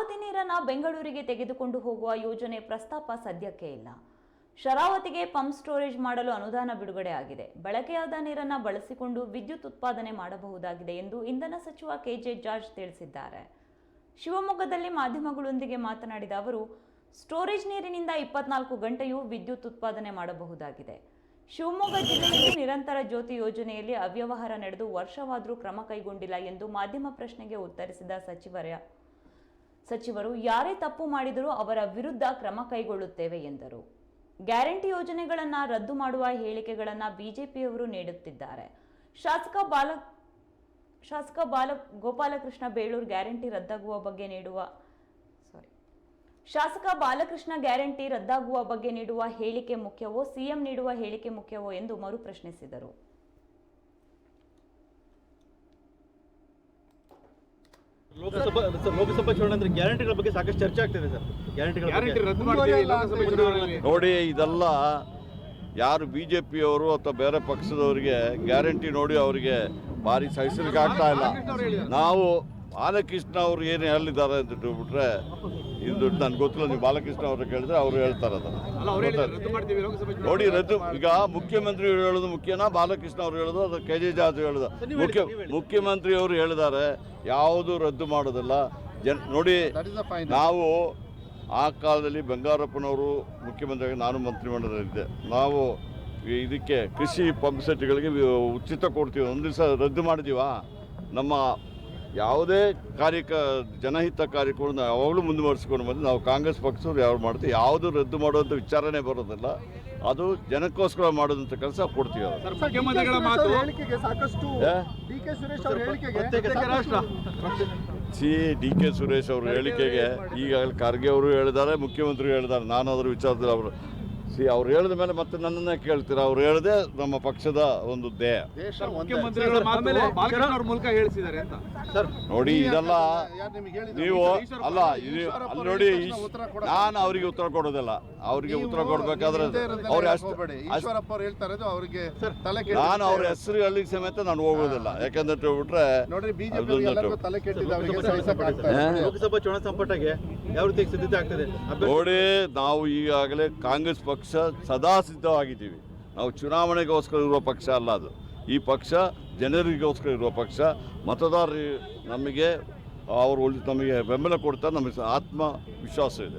ಶರಾವತಿ ನೀರನ್ನು ಬೆಂಗಳೂರಿಗೆ ತೆಗೆದುಕೊಂಡು ಹೋಗುವ ಯೋಜನೆ ಪ್ರಸ್ತಾಪ ಸದ್ಯಕ್ಕೆ ಇಲ್ಲ. ಶರಾವತಿಗೆ ಪಂಪ್ ಸ್ಟೋರೇಜ್ ಮಾಡಲು ಅನುದಾನ ಬಿಡುಗಡೆ ಆಗಿದೆ. ಬಳಕೆಯಾದ ನೀರನ್ನು ಬಳಸಿಕೊಂಡು ವಿದ್ಯುತ್ ಉತ್ಪಾದನೆ ಮಾಡಬಹುದಾಗಿದೆ ಎಂದು ಇಂಧನ ಸಚಿವ ಕೆಜೆ ಜಾರ್ಜ್ ತಿಳಿಸಿದ್ದಾರೆ. ಶಿವಮೊಗ್ಗದಲ್ಲಿ ಮಾಧ್ಯಮಗಳೊಂದಿಗೆ ಮಾತನಾಡಿದ ಅವರು, ಸ್ಟೋರೇಜ್ ನೀರಿನಿಂದ ಇಪ್ಪತ್ನಾಲ್ಕು ಗಂಟೆಯೂ ವಿದ್ಯುತ್ ಉತ್ಪಾದನೆ ಮಾಡಬಹುದಾಗಿದೆ. ಶಿವಮೊಗ್ಗ ಜಿಲ್ಲೆಯಲ್ಲಿ ನಿರಂತರ ಜ್ಯೋತಿ ಯೋಜನೆಯಲ್ಲಿ ಅವ್ಯವಹಾರ ನಡೆದು ವರ್ಷವಾದರೂ ಕ್ರಮ ಕೈಗೊಂಡಿಲ್ಲ ಎಂದು ಮಾಧ್ಯಮ ಪ್ರಶ್ನೆಗೆ ಉತ್ತರಿಸಿದ ಸಚಿವರ ಸಚಿವರು ಯಾರೇ ತಪ್ಪು ಮಾಡಿದರೂ ಅವರ ವಿರುದ್ಧ ಕ್ರಮ ಕೈಗೊಳ್ಳುತ್ತೇವೆ ಎಂದರು. ಗ್ಯಾರಂಟಿ ಯೋಜನೆಗಳನ್ನ ರದ್ದು ಮಾಡುವ ಹೇಳಿಕೆಗಳನ್ನ ಬಿಜೆಪಿಯವರು ನೀಡುತ್ತಿದ್ದಾರೆ. ಶಾಸಕ ಬಾಲ ಶಾಸಕ ಬಾಲ, ಗೋಪಾಲಕೃಷ್ಣ ಬೇಳೂರು ಗ್ಯಾರಂಟಿ ರದ್ದಾಗುವ ಬಗ್ಗೆ ನೀಡುವ ಸಾರಿ ಶಾಸಕ ಬಾಲಕೃಷ್ಣ ಗ್ಯಾರಂಟಿ ರದ್ದಾಗುವ ಬಗ್ಗೆ ನೀಡುವ ಹೇಳಿಕೆ ಮುಖ್ಯವೋ, ಸಿಎಂ ನೀಡುವ ಹೇಳಿಕೆ ಮುಖ್ಯವೋ ಎಂದು ಮರು ಲೋಕಸಭಾ ಲೋಕಸಭಾ ಚುನಾವಣೆ ಅಂದ್ರೆ ಗ್ಯಾರಂಟಿಗಳ ಬಗ್ಗೆ ಸಾಕಷ್ಟು ಚರ್ಚೆ ಆಗ್ತಿದೆ ಸರ್. ಗ್ಯಾರಂಟಿಗಳ ಗ್ಯಾರಂಟಿ ರದ್ದು ಮಾಡ್ತೀವಿ ನೋಡಿ ಇದೆಲ್ಲ ಯಾರು ಬಿ ಜೆ ಪಿಯವರು ಅಥವಾ ಬೇರೆ ಪಕ್ಷದವರಿಗೆ ಗ್ಯಾರಂಟಿ ನೋಡಿ ಅವರಿಗೆ ಭಾರಿ ಸಹಿಸಲಿಕ್ಕೆ ಆಗ್ತಾ ಇಲ್ಲ. ನಾವು ಬಾಲಕೃಷ್ಣ ಅವರು ಏನು ಹೇಳಿದ್ದಾರೆ ಅಂತ ಬಿಟ್ರೆ ಇದು ನನ್ಗೆ ಗೊತ್ತಿಲ್ಲ ನೀವು ಬಾಲಕೃಷ್ಣ ಅವರು ಕೇಳಿದ್ರೆ ಅವರು ಹೇಳ್ತಾರೆ ಅದನ್ನ. ನೋಡಿ ರದ್ದು ಈಗ ಮುಖ್ಯಮಂತ್ರಿ ಹೇಳೋದು ಮುಖ್ಯನಾ ಬಾಲಕೃಷ್ಣ ಅವರು ಹೇಳೋದು ಅದು ಕೆ ಜೆ ಜಾಜ್ ಹೇಳೋದು? ಮುಖ್ಯ ಮುಖ್ಯಮಂತ್ರಿ ಅವರು ಹೇಳಿದ್ದಾರೆ ಯಾವುದು ರದ್ದು ಮಾಡೋದಿಲ್ಲ. ಜನ್ ನೋಡಿ ನಾವು ಆ ಕಾಲದಲ್ಲಿ ಬಂಗಾರಪ್ಪನವರು ಮುಖ್ಯಮಂತ್ರಿಯಾಗಿ ನಾನು ಮಂತ್ರಿಮಂಡಲದಲ್ಲಿದ್ದೆ. ನಾವು ಇದಕ್ಕೆ ಕೃಷಿ ಪಂಪ್ ಸೆಟ್ಗಳಿಗೆ ಉಚಿತ ಕೊಡ್ತೀವಿ. ಒಂದು ದಿವಸ ರದ್ದು ಮಾಡಿದ್ದೀವಾ ನಮ್ಮ ಯಾವುದೇ ಕಾರ್ಯಕ ಜನಹಿತ ಕಾರ್ಯಕ್ರಮವನ್ನು ಯಾವಾಗಲೂ ಮುಂದುವರಿಸ್ಕೊಂಡು ಬಂದು ನಾವು ಕಾಂಗ್ರೆಸ್ ಪಕ್ಷದವ್ರು ಯಾರು ಮಾಡ್ತೀವಿ ಯಾವುದು ರದ್ದು ಮಾಡುವಂಥ ವಿಚಾರನೇ ಬರೋದಿಲ್ಲ. ಅದು ಜನಕ್ಕೋಸ್ಕರ ಮಾಡೋದಂಥ ಕೆಲಸ ಕೊಡ್ತೀವಿ ಅದು ಸರ್ ಮುಖ್ಯಮಂತ್ರಿಗಳ ಮಾತು. ಹೇಳಿಕೆಗೆ ಸಾಕಷ್ಟು ಡಿ ಕೆ ಸುರೇಶ್ ಅವರ ಹೇಳಿಕೆಗೆ ಪ್ರತ್ಯೇಕ ರಾಷ್ಟ್ರ. ಸಿ ಡಿ ಕೆ ಸುರೇಶ್ ಅವ್ರ ಹೇಳಿಕೆಗೆ ಈಗಾಗಲೇ ಖರ್ಗೆ ಅವರು ಹೇಳಿದ್ದಾರೆ ಮುಖ್ಯಮಂತ್ರಿ ಹೇಳಿದ್ದಾರೆ ನಾನು ಅದರ ವಿಚಾರದಲ್ಲಿ ಅವರು ಸಿ ಅವ್ರು ಹೇಳಿದ ಮೇಲೆ ಮತ್ತೆ ನನ್ನನ್ನೇ ಕೇಳ್ತೀರಾ? ಅವ್ರು ಹೇಳದೆ ನಮ್ಮ ಪಕ್ಷದ ಒಂದು ದೇಹ ನೋಡಿ ಇದೆಲ್ಲ ಯಾರು ನಿಮ್ಗೆ ಹೇಳಿದ್ರು? ನೀವು ಅಲ್ಲ ಅಲ್ಲಿ ನೋಡಿ ನಾನು ಅವರಿಗೆ ಉತ್ತರ ಕೊಡೋದಿಲ್ಲ. ಅವರಿಗೆ ಉತ್ತರ ಕೊಡಬೇಕಾದ್ರೆ ಅವ್ರ ನಾನು ಅವ್ರ. ಹೆಸರು ಹೇಳಿ ಸಮೇತ ನಾನು ಹೋಗೋದಿಲ್ಲ. ಯಾಕಂದ್ರೆ ಹೇಳ್ಬಿಟ್ರೆ ಲೋಕಸಭಾ ಚುನಾವಣಾ ಯಾವ ರೀತಿ ಸಿದ್ಧತೆ ಆಗ್ತದೆ? ನೋಡಿ ನಾವು ಈಗಾಗಲೇ ಕಾಂಗ್ರೆಸ್ ಪಕ್ಷ ಸದಾ ಸಿದ್ಧವಾಗಿದ್ದೀವಿ. ನಾವು ಚುನಾವಣೆಗೋಸ್ಕರ ಇರುವ ಪಕ್ಷ ಅಲ್ಲ ಅದು. ಈ ಪಕ್ಷ ಜನರಿಗೋಸ್ಕರ ಇರುವ ಪಕ್ಷ. ಮತದಾರರು ನಮಗೆ, ಅವರು ನಮಗೆ ಬೆಂಬಲ ಕೊಡ್ತಾ ನಮಗೆ ಆತ್ಮ ವಿಶ್ವಾಸ ಇದೆ.